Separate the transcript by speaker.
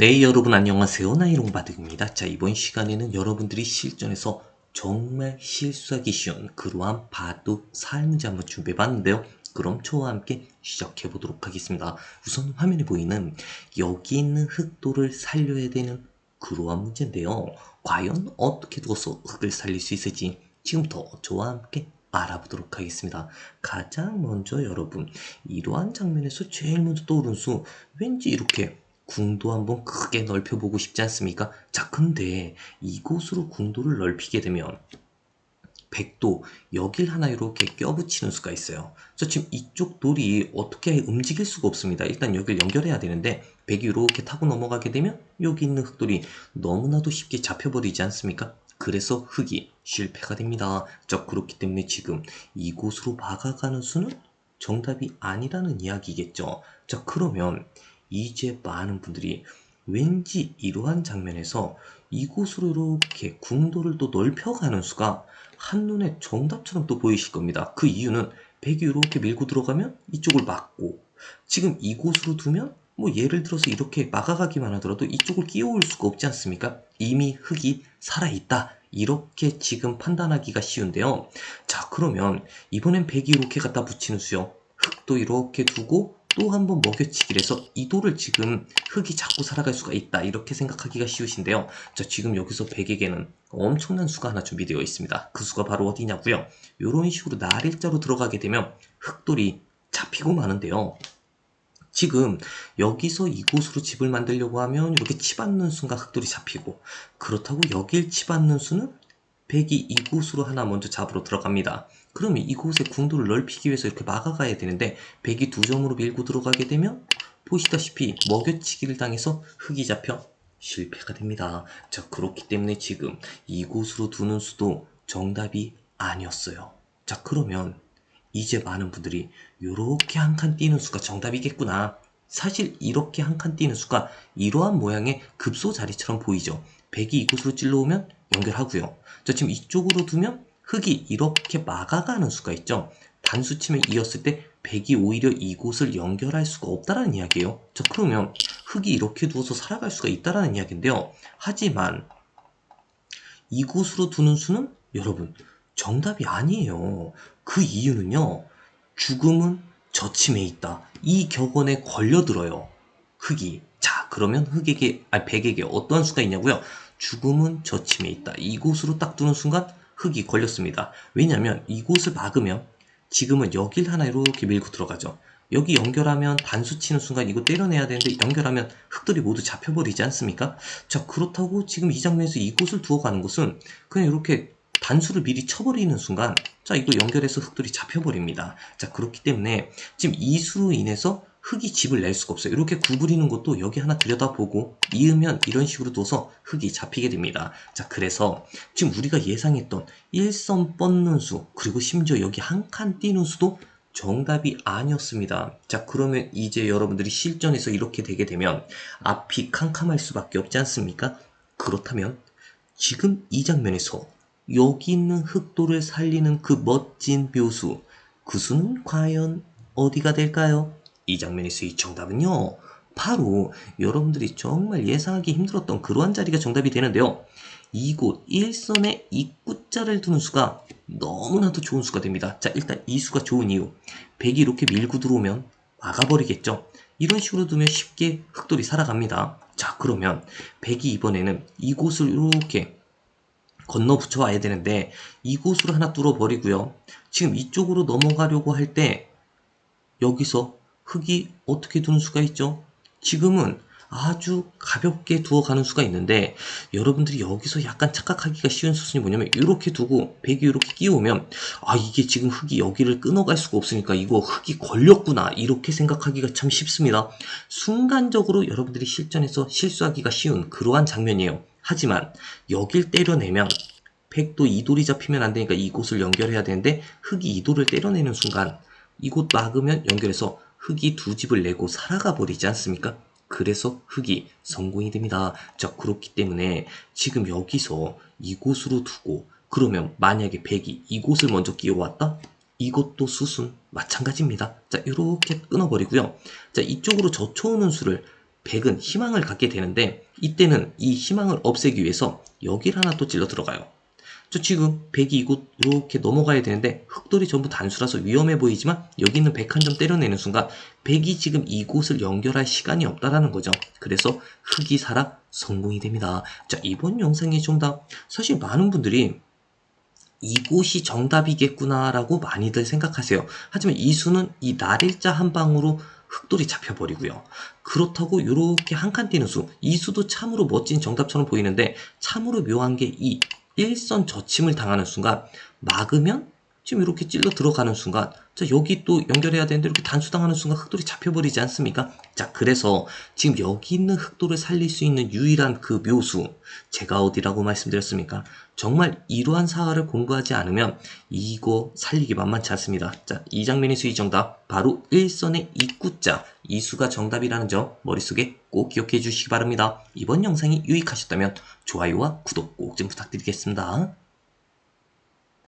Speaker 1: 네, 여러분 안녕하세요. 나이롱 바둑입니다. 자, 이번 시간에는 여러분들이 실전에서 정말 실수하기 쉬운 그러한 바둑 살 문제 한번 준비해 봤는데요. 그럼 저와 함께 시작해 보도록 하겠습니다. 우선 화면에 보이는 여기 있는 흑도를 살려야 되는 그러한 문제인데요. 과연 어떻게 두어서 흑을 살릴 수 있을지 지금부터 저와 함께 알아보도록 하겠습니다. 가장 먼저 여러분 이러한 장면에서 제일 먼저 떠오른 수 왠지 이렇게 궁도 한번 크게 넓혀보고 싶지 않습니까? 자, 근데 이곳으로 궁도를 넓히게 되면 백도 여길 하나 이렇게 껴붙이는 수가 있어요. 저 지금 이쪽 돌이 어떻게 움직일 수가 없습니다. 일단 여길 연결해야 되는데 백이 이렇게 타고 넘어가게 되면 여기 있는 흑돌이 너무나도 쉽게 잡혀버리지 않습니까? 그래서 흑이 실패가 됩니다. 자, 그렇기 때문에 지금 이곳으로 막아가는 수는 정답이 아니라는 이야기겠죠. 자, 그러면 이제 많은 분들이 왠지 이러한 장면에서 이곳으로 이렇게 궁도를 또 넓혀가는 수가 한눈에 정답처럼 또 보이실 겁니다. 그 이유는 백이 이렇게 밀고 들어가면 이쪽을 막고 지금 이곳으로 두면 뭐 예를 들어서 이렇게 막아가기만 하더라도 이쪽을 끼워올 수가 없지 않습니까? 이미 흙이 살아있다. 이렇게 지금 판단하기가 쉬운데요. 자 그러면 이번엔 백이 이렇게 갖다 붙이는 수요. 흙도 이렇게 두고 또 한 번 먹여치기를 해서 이 돌을 지금 흙이 자꾸 살아갈 수가 있다. 이렇게 생각하기가 쉬우신데요. 자 지금 여기서 백에게는 엄청난 수가 하나 준비되어 있습니다. 그 수가 바로 어디냐고요? 이런 식으로 날일자로 들어가게 되면 흙돌이 잡히고 마는데요. 지금 여기서 이곳으로 집을 만들려고 하면 이렇게 치받는 수가 흙돌이 잡히고 그렇다고 여길 치받는 수는 백이 이곳으로 하나 먼저 잡으러 들어갑니다. 그러면 이곳에 궁도를 넓히기 위해서 이렇게 막아가야 되는데 백이 두 점으로 밀고 들어가게 되면 보시다시피 먹여치기를 당해서 흙이 잡혀 실패가 됩니다. 자 그렇기 때문에 지금 이곳으로 두는 수도 정답이 아니었어요. 자 그러면 이제 많은 분들이 이렇게 한칸 띄는 수가 정답이겠구나. 사실 이렇게 한칸 띄는 수가 이러한 모양의 급소 자리처럼 보이죠. 백이 이곳으로 찔러오면 연결하고요. 자, 지금 이쪽으로 두면 흙이 이렇게 막아가는 수가 있죠. 단수침에 이었을 때 백이 오히려 이곳을 연결할 수가 없다라는 이야기예요. 자, 그러면 흙이 이렇게 두어서 살아갈 수가 있다라는 이야기인데요. 하지만 이곳으로 두는 수는 여러분 정답이 아니에요. 그 이유는요. 죽음은 저침에 있다. 이 격언에 걸려들어요. 흙이. 자, 그러면 흙에게, 아니, 백에게 어떠한 수가 있냐고요? 죽음은 저침에 있다. 이곳으로 딱 두는 순간 흙이 걸렸습니다. 왜냐면 이곳을 막으면 지금은 여길 하나 이렇게 밀고 들어가죠. 여기 연결하면 단수 치는 순간 이거 때려내야 되는데 연결하면 흙들이 모두 잡혀버리지 않습니까? 자 그렇다고 지금 이 장면에서 이곳을 두어가는 것은 그냥 이렇게 단수를 미리 쳐버리는 순간 자 이거 연결해서 흙들이 잡혀버립니다. 자 그렇기 때문에 지금 이 수로 인해서 흙이 집을 낼 수가 없어요. 이렇게 구부리는 것도 여기 하나 들여다보고 이으면 이런 식으로 둬서 흙이 잡히게 됩니다. 자 그래서 지금 우리가 예상했던 일선 뻗는 수 그리고 심지어 여기 한 칸 띄는 수도 정답이 아니었습니다. 자 그러면 이제 여러분들이 실전에서 이렇게 되게 되면 앞이 캄캄할 수밖에 없지 않습니까? 그렇다면 지금 이 장면에서 여기 있는 흑도를 살리는 그 멋진 묘수 그 수는 과연 어디가 될까요? 이 장면에서의 정답은요. 바로 여러분들이 정말 예상하기 힘들었던 그러한 자리가 정답이 되는데요. 이곳 1선에 입구자를 두는 수가 너무나도 좋은 수가 됩니다. 자 일단 이 수가 좋은 이유 백이 이렇게 밀고 들어오면 막아버리겠죠. 이런 식으로 두면 쉽게 흑돌이 살아갑니다. 자 그러면 백이 이번에는 이곳을 이렇게 건너 붙여 와야 되는데 이곳으로 하나 뚫어버리고요. 지금 이쪽으로 넘어가려고 할 때 여기서 흙이 어떻게 두는 수가 있죠? 지금은 아주 가볍게 두어가는 수가 있는데 여러분들이 여기서 약간 착각하기가 쉬운 수순이 뭐냐면 이렇게 두고 백이 이렇게 끼우면 아 이게 지금 흙이 여기를 끊어갈 수가 없으니까 이거 흙이 걸렸구나 이렇게 생각하기가 참 쉽습니다. 순간적으로 여러분들이 실전에서 실수하기가 쉬운 그러한 장면이에요. 하지만 여길 때려내면 백도 이돌이 잡히면 안 되니까 이곳을 연결해야 되는데 흙이 이돌을 때려내는 순간 이곳 막으면 연결해서 흙이 두 집을 내고 살아가 버리지 않습니까? 그래서 흙이 성공이 됩니다. 자, 그렇기 때문에 지금 여기서 이곳으로 두고 그러면 만약에 백이 이곳을 먼저 끼워왔다? 이것도 수순 마찬가지입니다. 자, 이렇게 끊어버리고요. 자, 이쪽으로 젖혀오는 수를 100은 희망을 갖게 되는데 이때는 이 희망을 없애기 위해서 여기를 하나 또 찔러 들어가요. 저 지금 100이 이곳 이렇게 넘어가야 되는데 흑돌이 전부 단수라서 위험해 보이지만 여기 있는 100한점 때려내는 순간 100이 지금 이곳을 연결할 시간이 없다라는 거죠. 그래서 흑이 살아 성공이 됩니다. 자 이번 영상의 정답 사실 많은 분들이 이곳이 정답이겠구나라고 많이들 생각하세요. 하지만 이 수는 이 날일자 한 방으로 흑돌이 잡혀버리고요. 그렇다고 이렇게 한칸 띄는 수, 이 수도 참으로 멋진 정답처럼 보이는데 참으로 묘한 게 이 일선 저침을 당하는 순간 막으면 지금 이렇게 찔러 들어가는 순간 자 여기 또 연결해야 되는데 이렇게 단수당하는 순간 흑돌이 잡혀버리지 않습니까? 자 그래서 지금 여기 있는 흑돌을 살릴 수 있는 유일한 그 묘수 제가 어디라고 말씀드렸습니까? 정말 이러한 사화를 공부하지 않으면 이거 살리기 만만치 않습니다. 자, 이 장면의 수의 정답 바로 일선의 입구자 이수가 정답이라는 점 머릿속에 꼭 기억해 주시기 바랍니다. 이번 영상이 유익하셨다면 좋아요와 구독 꼭 좀 부탁드리겠습니다.